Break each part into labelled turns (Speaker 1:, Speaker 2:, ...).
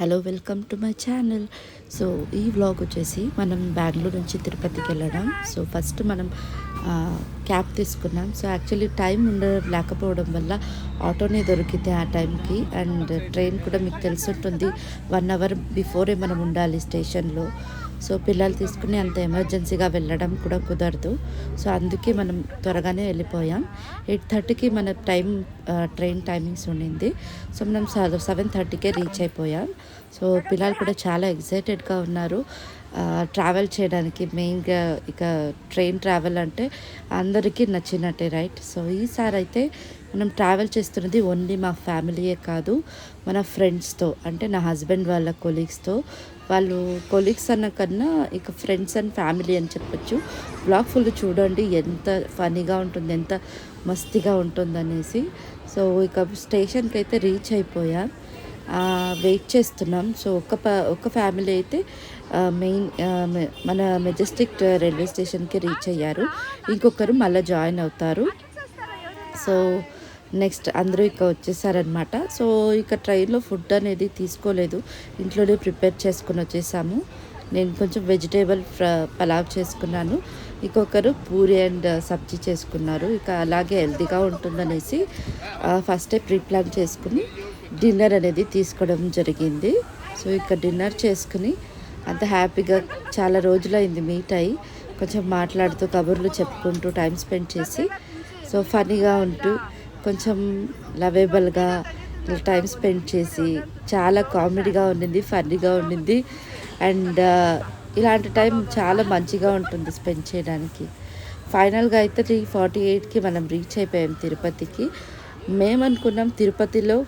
Speaker 1: Hello welcome to my channel. So ఈ vlog వచ్చేసి మనం బెంగళూరు నుంచి తిరుపతికి వెళ్ళడం. సో ఫస్ట్ మనం క్యాబ్ తీసుకున్నాం. సో యాక్చువల్లీ టైం ఉండ లేకపోవడం వల్ల ఆటోనే దొరికితే ఆ టైంకి. అండ్ ట్రైన్ కూడా మీకు తెలుసుంటుంది వన్ అవర్ బిఫోరే మనం ఉండాలి స్టేషన్లో. సో పిల్లలు తీసుకుని అంత ఎమర్జెన్సీగా వెళ్ళడం కూడా కుదరదు. సో అందుకే మనం త్వరగానే వెళ్ళిపోయాం. ఎయిట్ థర్టీకి మన టైం ట్రైన్ టైమింగ్స్ ఉండింది. సో మనం సెవెన్ థర్టీకే రీచ్ అయిపోయాం. సో పిల్లలు కూడా చాలా ఎగ్జైటెడ్గా ఉన్నారు. ట్రావెల్ చేయడానికి మెయిన్గా ఇక ట్రైన్ ట్రావెల్ అంటే అందరికీ నచ్చినట్టే రైట్? సో ఈసారి అయితే మనం ట్రావెల్ చేస్తున్నది ఓన్లీ మా ఫ్యామిలీయే కాదు మన ఫ్రెండ్స్తో అంటే నా హస్బెండ్ వాళ్ళ కొలీగ్స్తో వాళ్ళు కొలీగ్స్ అన్న కన్నా ఇక ఫ్రెండ్స్ అండ్ ఫ్యామిలీ అని చెప్పొచ్చు. బ్లాగ్ ఫుల్ చూడండి ఎంత ఫనీగా ఉంటుంది ఎంత మస్తిగా ఉంటుందనేసి. సో ఇక స్టేషన్కి అయితే రీచ్ అయిపోయాం. వెయిట్ చేస్తున్నాం. సో ఒక ప ఒక ఫ్యామిలీ అయితే మెయిన్ మన మెజెస్టిక్ రైల్వే స్టేషన్కి రీచ్ అయ్యారు. ఇంకొకరు మళ్ళీ జాయిన్ అవుతారు. సో నెక్స్ట్ అందరూ ఇక వచ్చేసారనమాట సో ఇక ట్రైన్లో ఫుడ్ అనేది తీసుకోలేదు. ఇంట్లోనే ప్రిపేర్ చేసుకుని వచ్చేసాము. నేను కొంచెం వెజిటేబుల్ పలావ్ చేసుకున్నాను. ఇంకొకరు పూరి అండ్ సబ్జీ చేసుకున్నారు. ఇక అలాగే హెల్తీగా ఉంటుందనేసి ఫస్టే ప్రీ ప్లాన్ చేసుకుని డిన్నర్ అనేది తీసుకోవడం జరిగింది. సో ఇక డిన్నర్ చేసుకుని అంత హ్యాపీగా చాలా రోజులైంది మీట్ అయ్యి కొంచెం మాట్లాడుతూ కబుర్లు చెప్పుకుంటూ టైం స్పెండ్ చేసి సో ఫనీగా ఉంటూ కొంచెం లవేబుల్గా టైం స్పెండ్ చేసి చాలా కామెడీగా ఉండింది ఫన్నీగా ఉండింది. అండ్ ఇలాంటి టైం చాలా మంచిగా ఉంటుంది స్పెండ్ చేయడానికి. ఫైనల్గా అయితే త్రీ ఫార్టీ ఎయిట్కి మనం రీచ్ అయిపోయాం తిరుపతికి. మేము అనుకున్నాం తిరుపతిలో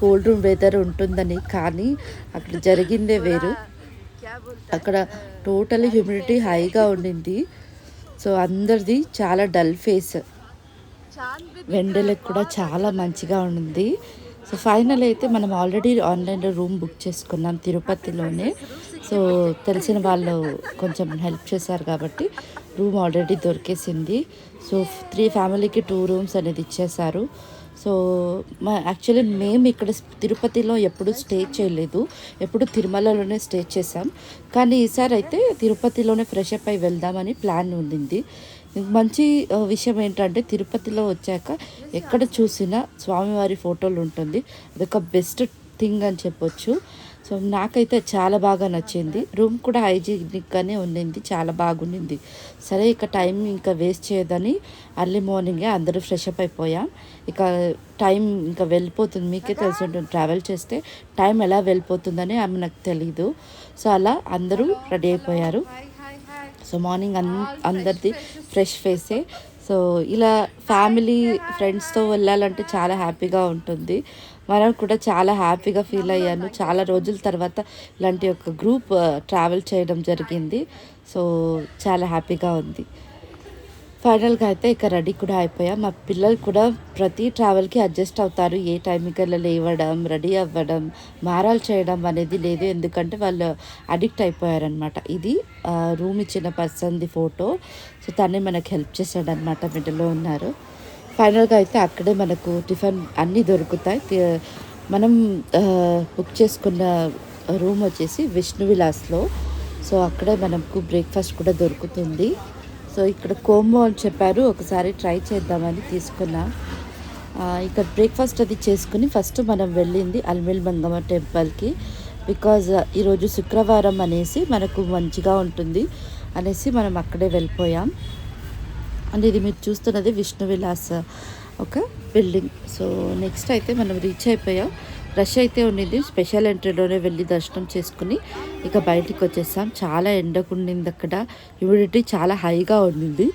Speaker 1: కోల్డ్ రూమ్ వెదర్ ఉంటుందని కానీ అక్కడ జరిగిందే వేరు. అక్కడ టోటల్ హ్యూమిడిటీ హైగా ఉండింది. సో అందరిది చాలా డల్ ఫేస్. వెండలకు కూడా చాలా మంచిగా ఉంది. సో ఫైనల్ అయితే మనం ఆల్రెడీ ఆన్లైన్లో రూమ్ బుక్ చేసుకున్నాం తిరుపతిలోనే. సో తెలిసిన వాళ్ళు కొంచెం హెల్ప్ చేశారు కాబట్టి రూమ్ ఆల్రెడీ దొరికేసింది. సో త్రీ ఫ్యామిలీకి టూ రూమ్స్ అనేది ఇచ్చేశారు. సో మా యాక్చువల్లీ మేము ఇక్కడ తిరుపతిలో ఎప్పుడు స్టే చేయలేదు. ఎప్పుడు తిరుమలలోనే స్టే చేసాం కానీ ఈసారి అయితే తిరుపతిలోనే ఫ్రెష్ అప్ అయి వెళ్దామని ప్లాన్ ఉండింది. మంచి విషయం ఏంటంటే తిరుపతిలో వచ్చాక ఎక్కడ చూసినా స్వామివారి ఫోటోలు ఉంటుంది అదొక బెస్ట్ థింగ్ అని చెప్పొచ్చు. సో నాకైతే చాలా బాగా నచ్చింది. రూమ్ కూడా హైజీనిక్గానే ఉండింది చాలా బాగుండింది. సరే ఇక టైం ఇంకా వేస్ట్ చేయదని అర్లీ మార్నింగే అందరూ ఫ్రెష్ అప్ అయిపోయాం. ఇక టైం ఇంకా వెళ్ళిపోతుంది. మీకే తెలిసి ఉంటుంది ట్రావెల్ చేస్తే టైం ఎలా వెళ్ళిపోతుందని ఆమె నాకు తెలీదు. సో అలా అందరూ రెడీ అయిపోయారు. సో మార్నింగ్ అన్ అందరిది ఫ్రెష్ ఫేసే సో ఇలా ఫ్యామిలీ ఫ్రెండ్స్తో వెళ్ళాలంటే చాలా హ్యాపీగా ఉంటుంది. మనం కూడా చాలా హ్యాపీగా ఫీల్ అయ్యాను. చాలా రోజుల తర్వాత ఇలాంటి ఒక గ్రూప్ ట్రావెల్ uh, చేయడం జరిగింది. సో చాలా హ్యాపీగా ఉంది. ఫైనల్గా అయితే ఇక రెడీ కూడా అయిపోయాం. మా పిల్లలు కూడా ప్రతి ట్రావెల్కి అడ్జస్ట్ అవుతారు. ఏ టైంకి లేవడం రెడీ అవ్వడం మారాలు చేయడం అనేది లేదు. ఎందుకంటే వాళ్ళు అడిక్ట్ అయిపోయారనమాట ఇది రూమ్ ఇచ్చిన పర్సన్ది ఫోటో. సో తనే మనకు హెల్ప్ చేశాడనమాట మిడిల్లో ఉన్నారు. ఫైనల్గా అయితే అక్కడే మనకు టిఫిన్ అన్నీ దొరుకుతాయి. మనం బుక్ చేసుకున్న రూమ్ వచ్చేసి విష్ణు విలాస్లో. సో అక్కడే మనకు బ్రేక్ఫాస్ట్ కూడా దొరుకుతుంది. సో ఇక్కడ కోంబో అని చెప్పారు. ఒకసారి ట్రై చేద్దామని తీసుకున్నా. ఇక్కడ బ్రేక్ఫాస్ట్ అది చేసుకుని ఫస్ట్ మనం వెళ్ళింది అల్మేల్ మంగమ్మ టెంపుల్కి బికాజ్ ఈరోజు శుక్రవారం అనేసి మనకు మంచిగా ఉంటుంది అనేసి మనం అక్కడే వెళ్ళిపోయాం. అండ్ ఇది మీరు చూస్తున్నది విష్ణు విలాస్ ఒక బిల్డింగ్ సో నెక్స్ట్ అయితే మనం రీచ్ అయిపోయాం. రష్ అయితే ఉండింది. స్పెషల్ ఎంట్రీలోనే వెళ్ళి దర్శనం చేసుకుని ఇక బయటికి వచ్చేసాం. చాలా ఎండకు ఉండింది అక్కడ. హ్యూమిడిటీ చాలా హైగా ఉండింది.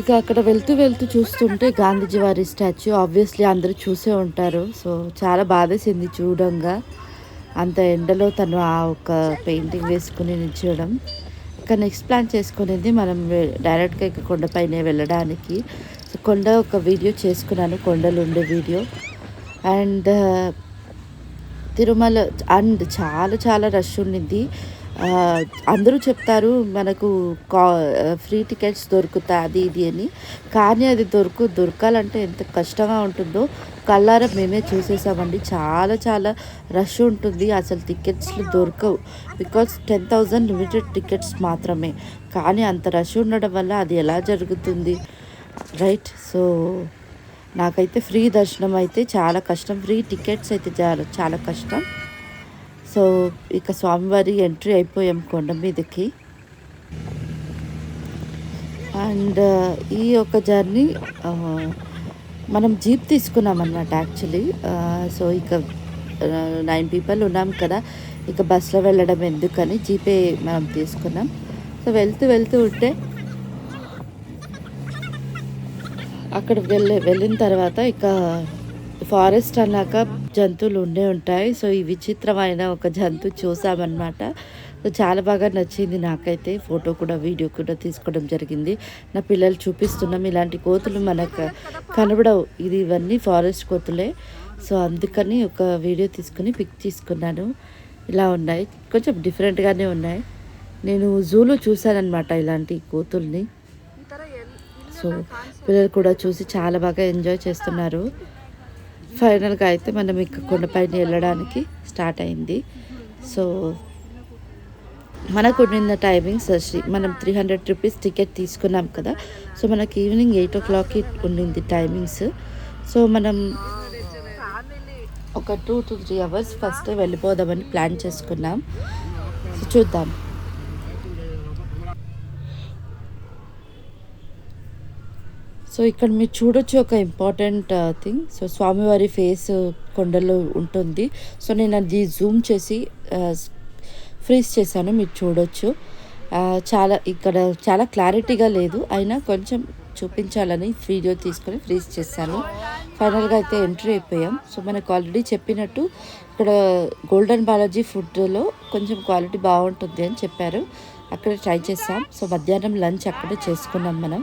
Speaker 1: ఇక అక్కడ వెళ్తూ వెళ్తూ చూస్తుంటే గాంధీజీ వారి స్టాచ్యూ ఆబ్వియస్లీ అందరూ చూసే ఉంటారు. సో చాలా బాధేసింది చూడంగా. అంత ఎండలో తను ఆ ఒక పెయింటింగ్ వేసుకుని నిల్చోవడం ఇక నెక్స్ట్ ప్లాన్ చేసుకునేది మనం డైరెక్ట్గా ఇక కొండపైనే వెళ్ళడానికి. సో కొండ ఒక వీడియో చేసుకున్నాను. కొండలు ఉండే వీడియో. అండ్ తిరుమల అండ్ చాలా చాలా రష్ ఉండింది అందరూ చెప్తారు మనకు కా ఫ్రీ టికెట్స్ దొరుకుతాయి అది ఇది అని. కానీ అది దొరుకు దొరకాలంటే ఎంత కష్టంగా ఉంటుందో కళ్ళారా మేమే చూసేసామండి. చాలా చాలా రష్ ఉంటుంది. అసలు టికెట్స్లు దొరకవు. Because ten thousand limited tickets మాత్రమే. కానీ అంత రష్ ఉండడం వల్ల అది ఎలా జరుగుతుంది? రైట్ సో నాకైతే ఫ్రీ దర్శనం అయితే చాలా కష్టం. ఫ్రీ టికెట్స్ అయితే చాలా చాలా కష్టం. సో ఇక స్వామివారి ఎంట్రీ అయిపోయాం కొండ మీదకి. అండ్ ఈ యొక్క జర్నీ మనం జీప్ తీసుకున్నాం అన్నమాట యాక్చువల్లీ. సో ఇక నైన్ పీపుల్ ఉన్నాం కదా. ఇక బస్సులో వెళ్ళడం ఎందుకని జీపే మనం తీసుకున్నాం. సో వెళ్తూ వెళ్తూ ఉంటే అక్కడ వెళ్ళి వెళ్ళిన తర్వాత ఇక ఫారెస్ట్ అన్నాక జంతువులు ఉండే ఉంటాయి. సో ఈ విచిత్రమైన ఒక జంతువు చూసామన్నమాట. సో చాలా బాగా నచ్చింది నాకైతే. ఫోటో కూడా వీడియో కూడా తీసుకోవడం జరిగింది. నా పిల్లలు చూపిస్తున్నాం. ఇలాంటి కోతులు మనకు కనబడవు. ఇది ఇవన్నీ ఫారెస్ట్ కోతులే. సో అందుకని ఒక వీడియో తీసుకుని పిక్ తీసుకున్నాను. ఇలా ఉన్నాయి. కొంచెం డిఫరెంట్గానే ఉన్నాయి. నేను జూలో చూశానన్నమాట ఇలాంటి కోతుల్ని. సో పిల్లలు కూడా చూసి చాలా బాగా ఎంజాయ్ చేస్తున్నారు. ఫైనల్గా అయితే మనం ఇక కొండపైన వెళ్ళడానికి స్టార్ట్ అయింది. సో మనకు ఉన్న టైమింగ్స్ శ్రీ మనం త్రీ హండ్రెడ్ రూపీస్ టికెట్ తీసుకున్నాం కదా. సో మనకి ఈవినింగ్ ఎయిట్ ఓ క్లాక్కి ఉండింది టైమింగ్స్ సో మనం ఒక two to three hours first వెళ్ళిపోదామని ప్లాన్ చేసుకున్నాం. సో చూద్దాం. సో ఇక్కడ మీరు చూడొచ్చు ఒక ఇంపార్టెంట్ థింగ్ uh, సో స్వామివారి ఫేస్ కొండలో ఉంటుంది. సో నేను అది జూమ్ చేసి uh, ఫ్రీజ్ చేశాను మీరు చూడొచ్చు. Uh, చాలా ఇక్కడ చాలా క్లారిటీగా లేదు. అయినా కొంచెం చూపించాలని వీడియో తీసుకొని ఫ్రీజ్ చేశాను. ఫైనల్గా అయితే ఎంట్రీ అయిపోయాం. సో మనకు ఆల్రెడీ చెప్పినట్టు ఇక్కడ గోల్డెన్ బాలాజీ ఫుడ్లో కొంచెం క్వాలిటీ బాగుంటుంది అని చెప్పారు. అక్కడ ట్రై చేసాం సో మధ్యాహ్నం లంచ్ అక్కడే చేసుకున్నాం మనం.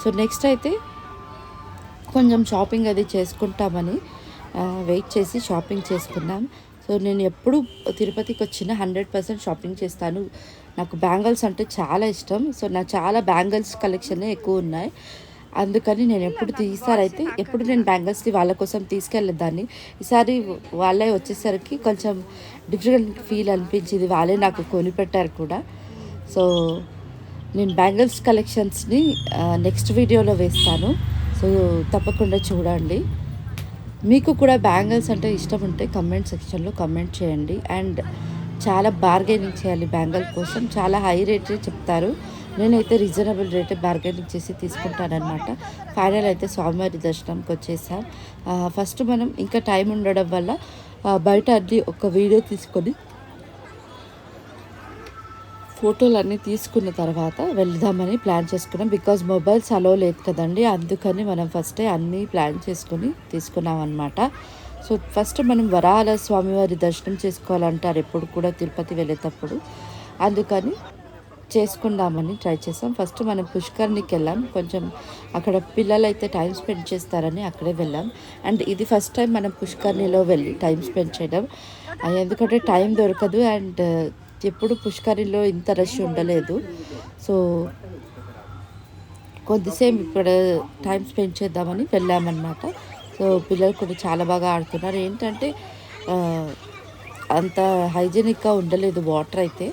Speaker 1: సో నెక్స్ట్ అయితే కొంచెం షాపింగ్ అది చేసుకుంటామని వెయిట్ చేసి షాపింగ్ చేసుకున్నాం. సో నేను ఎప్పుడు తిరుపతికి వచ్చిన హండ్రెడ్ పర్సెంట్ షాపింగ్ చేస్తాను. నాకు బ్యాంగిల్స్ అంటే చాలా ఇష్టం. సో నా చాలా బ్యాంగిల్స్ కలెక్షన్ ఎక్కువ ఉన్నాయి. అందుకని నేను ఎప్పుడు తీసారైతే ఎప్పుడు నేను బ్యాంగిల్స్ని వాళ్ళ కోసం తీసుకెళ్ళేదాన్ని ఈసారి వాళ్ళే వచ్చేసరికి కొంచెం డిఫరెంట్ ఫీల్ అనిపించింది. వాళ్ళే నాకు కొనిపెట్టారు కూడా. సో నేను బ్యాంగిల్స్ కలెక్షన్స్ని నెక్స్ట్ వీడియోలో వేస్తాను. సో తప్పకుండా చూడండి. మీకు కూడా బ్యాంగిల్స్ అంటే ఇష్టం ఉంటే కమెంట్ సెక్షన్లో కమెంట్ చేయండి. అండ్ చాలా బార్గెనింగ్ చేయాలి బ్యాంగిల్ కోసం. చాలా హై రేటే చెప్తారు. నేనైతే రీజనబుల్ రేటే బార్గెనింగ్ చేసి తీసుకుంటానమాట ఫైనల్ అయితే స్వామివారి దర్శనంకి వచ్చేసాం. ఫస్ట్ మనం ఇంకా టైం ఉండడం వల్ల బయట అన్ని ఒక వీడియో తీసుకొని ఫోటోలు అన్నీ తీసుకున్న తర్వాత వెళ్దామని ప్లాన్ చేసుకున్నాం. బికాజ్ మొబైల్స్ అలో లేదు కదండి అందుకని మనం ఫస్టే అన్నీ ప్లాన్ చేసుకుని తీసుకున్నాం అనమాట సో ఫస్ట్ మనం వరాల స్వామివారి దర్శనం చేసుకోవాలంటారు ఎప్పుడు కూడా తిరుపతి వెళ్ళేటప్పుడు. అందుకని చేసుకుందామని ట్రై చేసాం. ఫస్ట్ మనం పుష్కర్నికి వెళ్ళాం. కొంచెం అక్కడ పిల్లలు అయితే టైం స్పెండ్ చేస్తారని అక్కడే వెళ్ళాం. అండ్ ఇది ఫస్ట్ టైం మనం పుష్కర్ణిలో వెళ్ళి టైం స్పెండ్ చేయడం. ఎందుకంటే టైం దొరకదు అండ్ ఎప్పుడు పుష్కరిలో ఇంత రష్ ఉండలేదు. సో కొద్దిసేపు ఇక్కడ టైం స్పెండ్ చేద్దామని వెళ్ళామన్నమాట. సో పిల్లలు కూడా చాలా బాగా ఆడుతున్నారు. ఏంటంటే అంత హైజీనిక్గా ఉండలేదు వాటర్ అయితే.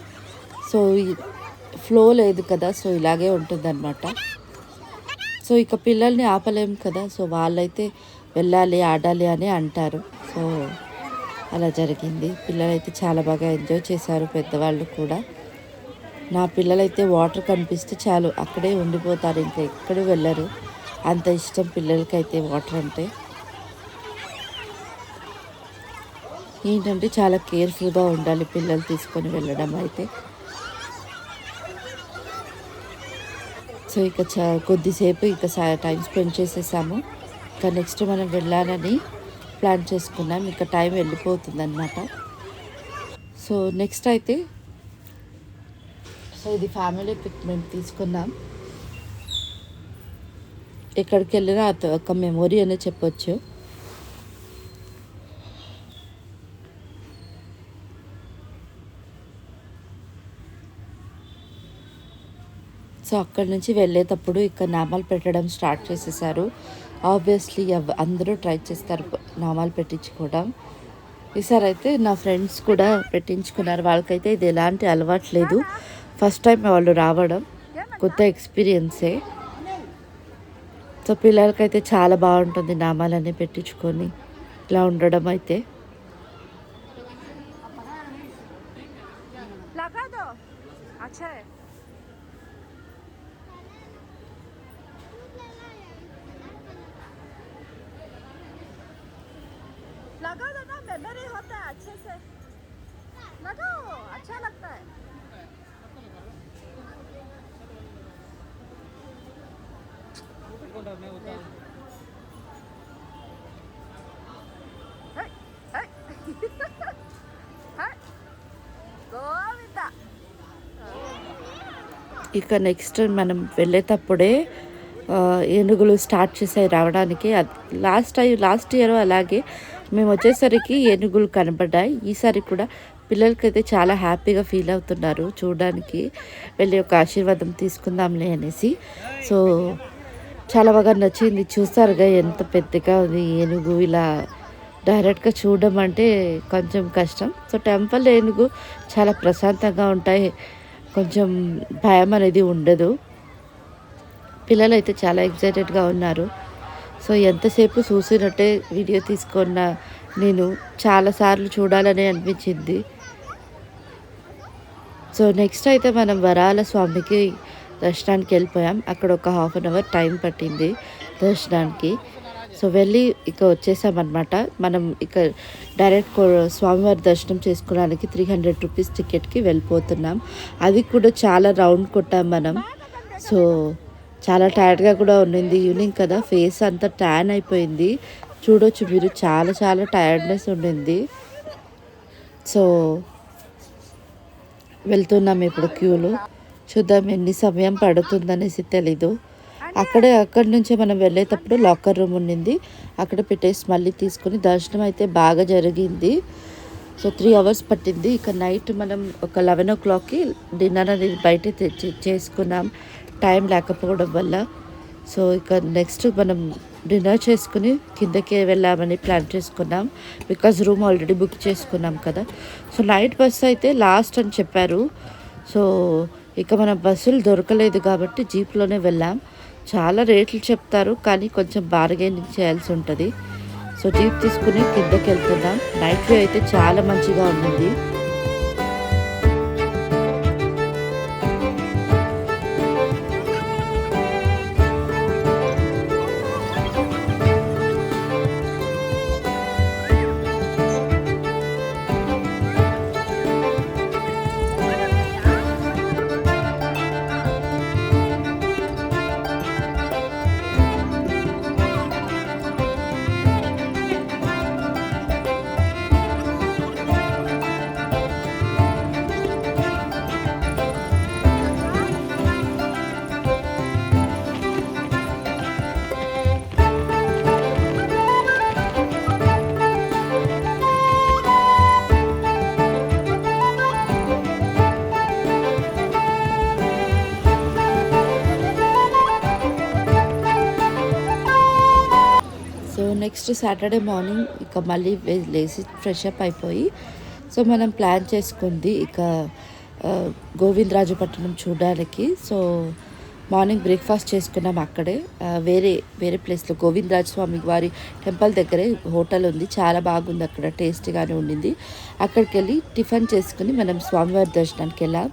Speaker 1: సో ఫ్లో లేదు కదా సో ఇలాగే ఉంటుందన్నమాట. సో ఇక పిల్లల్ని ఆపలేం కదా సో వాళ్ళైతే వెళ్ళాలి ఆడాలి అని అంటారు. సో అలా జరిగింది. పిల్లలైతే చాలా బాగా ఎంజాయ్ చేశారు పెద్దవాళ్ళు కూడా. నా పిల్లలైతే వాటర్ కనిపిస్తే చాలు అక్కడే ఉండిపోతారు ఇంకా ఎక్కడికి వెళ్ళరు. అంత ఇష్టం పిల్లలకైతే వాటర్ అంటే. ఏంటంటే చాలా కేర్ఫుల్గా ఉండాలి పిల్లలు తీసుకొని వెళ్ళడం అయితే. సో ఇక చా కొద్దిసేపు ఇక సా- టైం స్పెండ్ చేసేసాము. ఇక నెక్స్ట్ మనం వెళ్ళాలని ప్లాన్ చేసుకున్నాం. ఇంకా టైం వెళ్ళిపోతుంది అనమాట సో నెక్స్ట్ అయితే సో ఇది ఫ్యామిలీ పిక్ మేము తీసుకున్నాం ఎక్కడికి వెళ్ళినా ఒక మెమొరీ అనే చెప్పొచ్చు. సో అక్కడి నుంచి వెళ్ళేటప్పుడు ఇక్కడ నామాలు పెట్టడం స్టార్ట్ చేసేసారు. ఆబ్వియస్లీ అందరూ ట్రై చేస్తారు నామాలు పెట్టించుకోవడం. ఈసారి అయితే నా ఫ్రెండ్స్ కూడా పెట్టించుకున్నారు. వాళ్ళకైతే ఇది ఎలాంటి అలవాటు లేదు. ఫస్ట్ టైం వాళ్ళు రావడం కొత్త ఎక్స్పీరియన్సే సో పిల్లలకైతే చాలా బాగుంటుంది నామాలన్నీ పెట్టించుకొని. ఇలా ఉండడం అయితే.
Speaker 2: గోవిందా
Speaker 1: ఇక నెక్స్ట్ మనం వెళ్ళేటప్పుడే ఏనుగులు స్టార్ట్ చేసాయి రావడానికి. లాస్ట్ లాస్ట్ ఇయర్ అలాగే మేము వచ్చేసరికి ఏనుగులు కనబడ్డాయి. ఈసారి కూడా పిల్లలకైతే చాలా హ్యాపీగా ఫీల్ అవుతున్నారు. చూడడానికి వెళ్ళి ఒక ఆశీర్వాదం తీసుకుందాంలే అనేసి. సో చాలా బాగా నచ్చింది. చూస్తారుగా ఎంత పెద్దగా ఉంది ఏనుగు ఇలా డైరెక్ట్గా చూడడం అంటే కొంచెం కష్టం. సో టెంపుల్ ఏనుగు చాలా ప్రశాంతంగా ఉంటాయి. కొంచెం భయం అనేది ఉండదు. పిల్లలు అయితే చాలా ఎక్సైటెడ్గా ఉన్నారు. సో ఎంతసేపు చూసినట్టే వీడియో తీసుకున్న నేను చాలాసార్లు చూడాలని అనిపించింది. సో నెక్స్ట్ అయితే మనం వరాల స్వామికి దర్శనానికి వెళ్ళిపోయాం. అక్కడ ఒక హాఫ్ అన్ అవర్ టైం పట్టింది దర్శనానికి. సో వెళ్ళి ఇక వచ్చేసామన్నమాట. మనం ఇక డైరెక్ట్ స్వామివారి దర్శనం చేసుకోవడానికి త్రీ హండ్రెడ్ రూపీస్ టికెట్కి వెళ్ళిపోతున్నాం. అది కూడా చాలా రౌండ్ కొట్టాం మనం. సో చాలా టైర్డ్గా కూడా ఉండింది ఈవినింగ్ కదా. ఫేస్ అంతా ట్యాన్ అయిపోయింది. చూడొచ్చు మీరు చాలా చాలా టైర్డ్నెస్ ఉండింది. సో వెళ్తున్నాం ఇప్పుడు క్యూలో చూద్దాం ఎన్ని సమయం పడుతుందనేసి తెలీదు. అక్కడే అక్కడి నుంచే మనం వెళ్ళేటప్పుడు లాకర్ రూమ్ ఉండింది అక్కడ పెట్టేసి మళ్ళీ తీసుకుని దర్శనం అయితే బాగా జరిగింది. సో త్రీ అవర్స్ పట్టింది. ఇక నైట్ మనం ఒక లెవెన్ ఓ క్లాక్కి డిన్నర్ అనేది బయట తెచ్చి చేసుకున్నాం. టైం లేకపోవడం వల్ల. సో ఇక నెక్స్ట్ మనం డిన్నర్ చేసుకుని కిందకి వెళ్ళామని ప్లాన్ చేసుకున్నాం. బికాజ్ రూమ్ ఆల్రెడీ బుక్ చేసుకున్నాం కదా. సో నైట్ బస్ అయితే లాస్ట్ అని చెప్పారు. సో ఇక మన బస్సులు దొరకలేదు కాబట్టి జీప్లోనే వెళ్ళాం. చాలా రేట్లు చెప్తారు కానీ కొంచెం బార్గెనింగ్ చేయాల్సి ఉంటుంది. సో జీప్ తీసుకుని కిందకి వెళ్తున్నాం. నైట్ వ్యూ అయితే చాలా మంచిగా ఉండింది నెక్స్ట్ సాటర్డే మార్నింగ్ ఇక మళ్ళీ లేచి ఫ్రెష్ అప్ అయిపోయి సో మనం ప్లాన్ చేసుకుంది ఇక గోవిందరాజపట్నం చూడడానికి. సో మార్నింగ్ బ్రేక్ఫాస్ట్ చేసుకున్నాం అక్కడే. వేరే వేరే ప్లేస్లో గోవిందరాజ స్వామి వారి టెంపుల్ దగ్గరే హోటల్ ఉంది. చాలా బాగుంది అక్కడ టేస్టీగానే ఉండింది. అక్కడికి వెళ్ళి టిఫిన్ చేసుకుని మనం స్వామివారి దర్శనానికి వెళ్ళాం.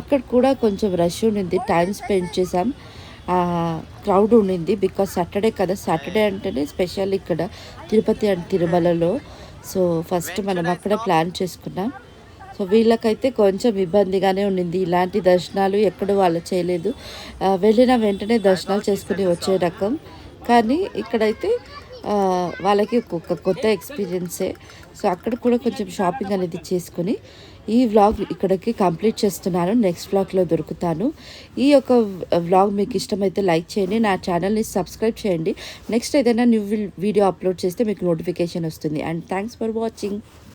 Speaker 1: అక్కడ కూడా కొంచెం రష్ ఉండింది టైం స్పెండ్ చేసాం క్రౌడ్ ఉండింది బికాస్ సాటర్డే కదా. సాటర్డే అంటేనే స్పెషల్ ఇక్కడ తిరుపతి అండ్ తిరుమలలో. సో ఫస్ట్ మనం అక్కడ ప్లాన్ చేసుకున్నాం. సో వీళ్ళకైతే కొంచెం ఇబ్బందిగానే ఉండింది. ఇలాంటి దర్శనాలు ఎక్కడ వాళ్ళు చేయలేదు. వెళ్ళిన వెంటనే దర్శనాలు చేసుకుని వచ్చే రకం. కానీ ఇక్కడైతే వాళ్ళకి ఒక కొత్త ఎక్స్పీరియన్సే సో అక్కడ కూడా కొంచెం షాపింగ్ అనేది చేసుకుని ఈ వ్లాగ్ ఇక్కడికి కంప్లీట్ చేస్తున్నాను. నెక్స్ట్ వ్లాగ్లో దొరుకుతాను. ఈ యొక్క వ్లాగ్ మీకు ఇష్టమైతే లైక్ చేయండి. నా ఛానల్ని సబ్స్క్రైబ్ చేయండి. నెక్స్ట్ ఏదైనా న్యూ వీడియో అప్లోడ్ చేస్తే మీకు నోటిఫికేషన్ వస్తుంది. And thanks for watching